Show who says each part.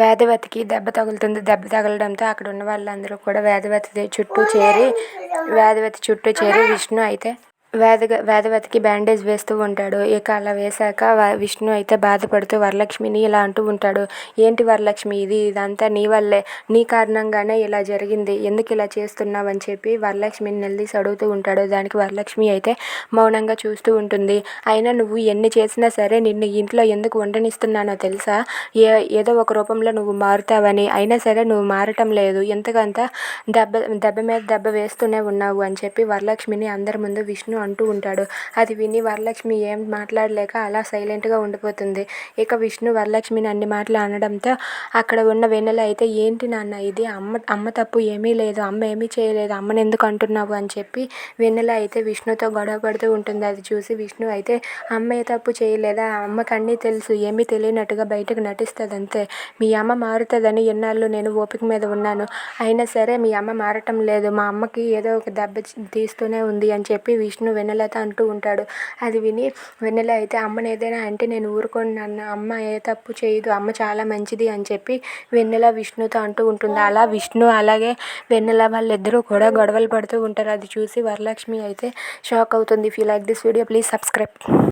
Speaker 1: వేదవతికి దెబ్బ తగులుతుంది. దెబ్బ తగలడంతో అక్కడ ఉన్న వాళ్ళందరూ కూడా వేదవతి చుట్టూ చేరి వేదవతి చుట్టూ చేరి విష్ణు అయితే వేదగ వేదవతికి బ్యాండేజ్ వేస్తూ ఉంటాడు. ఇక అలా వేశాక విష్ణు అయితే బాధపడుతూ వరలక్ష్మిని ఇలా అంటూ ఉంటాడు. ఏంటి వరలక్ష్మి ఇది? ఇదంతా నీ వల్లే. నీ కారణంగానే ఇలా జరిగింది. ఎందుకు ఇలా చేస్తున్నావు? అని చెప్పి వరలక్ష్మిని నిలదీసి అడుగుతూ ఉంటాడు. దానికి వరలక్ష్మి అయితే మౌనంగా చూస్తూ ఉంటుంది. అయినా నువ్వు ఎన్ని చేసినా సరే నిన్ను ఇంట్లో ఎందుకు ఉండనిస్తున్నానో తెలుసా? ఏ ఏదో ఒక రూపంలో నువ్వు మారుతావని. అయినా సరే నువ్వు మారటం లేదు. ఎంతకంత దెబ్బ దెబ్బ మీద దెబ్బ వేస్తూనే ఉన్నావు అని చెప్పి వరలక్ష్మిని అందరి ముందు విష్ణు అంటూ ఉంటాడు. అది విని వరలక్ష్మి ఏం మాట్లాడలేక అలా సైలెంట్గా ఉండిపోతుంది. ఇక విష్ణు వరలక్ష్మిని అన్ని మాటలు అనడంతో అక్కడ ఉన్న వెన్నెల అయితే ఏంటి నాన్న ఇది? అమ్మ అమ్మ తప్పు ఏమీ లేదు. అమ్మ ఏమీ చేయలేదు. అమ్మని ఎందుకు అంటున్నావు? అని చెప్పి వెన్నెల అయితే విష్ణుతో గొడవ పడుతూ ఉంటుంది. అది చూసి విష్ణు అయితే అమ్మ ఏ తప్పు చేయలేదా? అమ్మకి అన్నీ తెలుసు. ఏమీ తెలియనట్టుగా బయటకు నటిస్తుంది అంతే మీ అమ్మ మారుతుందని ఎన్నాళ్ళు నేను ఓపిక మీద ఉన్నాను. అయినా సరే మీ అమ్మ మారటం లేదు. మా అమ్మకి ఏదో ఒక దెబ్బ తీస్తూనే ఉంది అని చెప్పి విష్ణు వెన్నెలతో అంటూ ఉంటాడు. అది విని వెన్నెల అయితే అమ్మని ఏదైనా అంటే నేను ఊరుకోను నాన్న. అమ్మ ఏ తప్పు చేయదు. అమ్మ చాలా మంచిది అని చెప్పి వెన్నెల విష్ణుతో అంటూ ఉంటుంది. అలా విష్ణు అలాగే వెన్నెల వాళ్ళిద్దరూ కూడా గొడవలు పడుతూ ఉంటారు. అది చూసి వరలక్ష్మి అయితే షాక్ అవుతుంది. If you like this video please subscribe